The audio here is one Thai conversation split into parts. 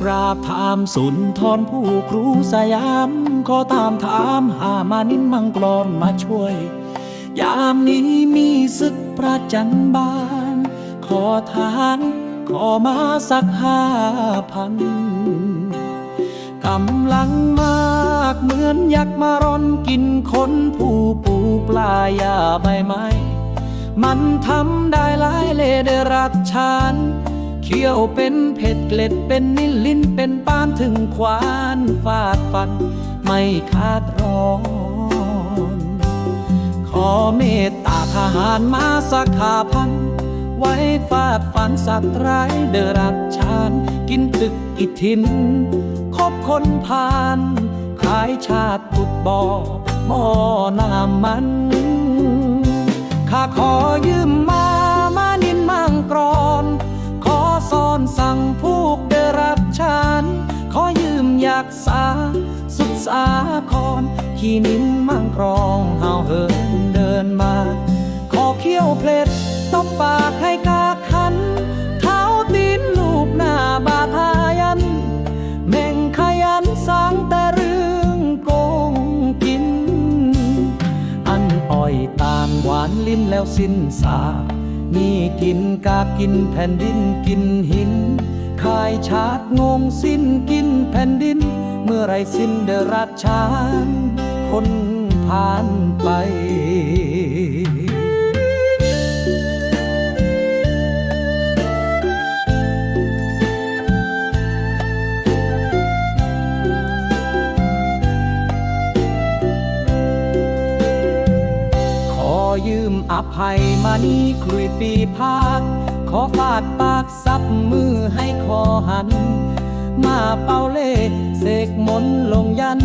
กราบถามสุนทรผู้ครูสยาม ขอตามถามหามานินมังกรมาช่วย ยามนี้มีศึกประจันบาน ขอทานขอมาสักห้าพันกำลังมากเหมือนยักษ์มาร่อนกินคนผู้ปูปลายาใบไม้ มันทำได้หลายเลได้รักชาน เคี้ยวเป็นเผ็ดเกล็ดเป็นนิลินเป็นปานถึงควานฟาดฟัน ไม่ขาดร้อน ขอเมตตาทหารมาสักขาพัน ไว้ฟาดฟันสัตว์ร้ายเดรักชาน กินตึกกินทิน คบคนพานขายชาติตุดบ่อหม้อน้ำมันข้าขอ คร ขี่นินมังกรองเฮาเหินเดินมา ขอเขี้ยวเพลดตบปากให้กาคัน เท้าตีนลูบหน้าบาทายันแม่งขยันสร้างแต่เรื่องโกงกิน อันอ้อยตาลหวานลิ้นแล้วสิ้นสานี่กินกากินแผ่นดินกินหิน ขายชาติงงสิ้นกินแผ่นดิน เมื่อไรสิ้นเดรัจฉานคนผ่านไปขอยืมอภัยมานี่คลุยปีพาด ขอฟาดปากซับมือให้คอหัน มาเป่าเล่เสกมนลงยัน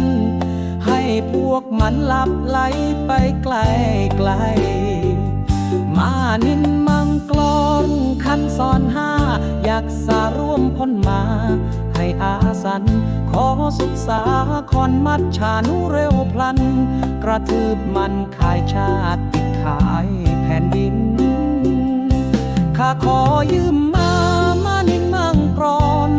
ให้พวกมันหลับไหลไปไกลไกล มานินมังกรอนคันสอนห้า อยากสาร่วมพ้นมา ให้อาสัน ขอสุขสาคอนมัดชานุเร็วพลัน กระทืบมันขายชาติปิดขาย ขอยืมมามานินมังกรอน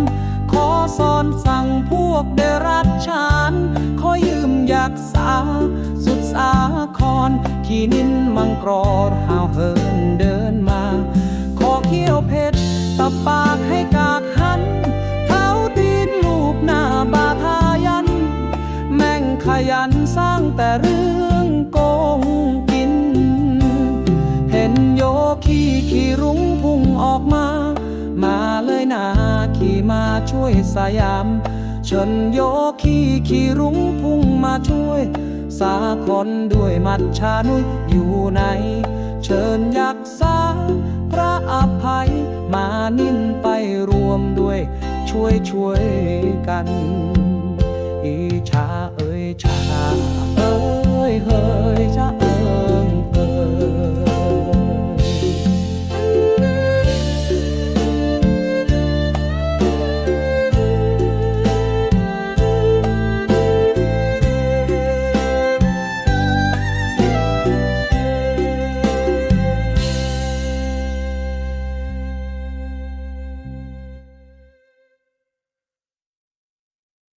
ขอสอนสั่งพวกเดรัจฉาน ขอยืมอยากษาสุดสาคร ขี่นินมังกรอนหาวเหินเดินมา ขอเขี้ยวเพชรตบปากให้กากหัน เท้าตีนลูบหน้าบาทายัน แม่งขยันสร้างแต่เรื่อง ขี่รุ้งพุ่งออกมา มาเลยนาขี่มาช่วยสยามเชิญโยคีขี่รุ้งพุ่งมาช่วย สาคนด้วยมัดชานุยอยู่ไหน เชิญยักษาพระอภัย มานิ่นไปรวมด้วย ช่วยช่วยกัน อีชาเอ้ยชาเอ้ยเฮ้ยชา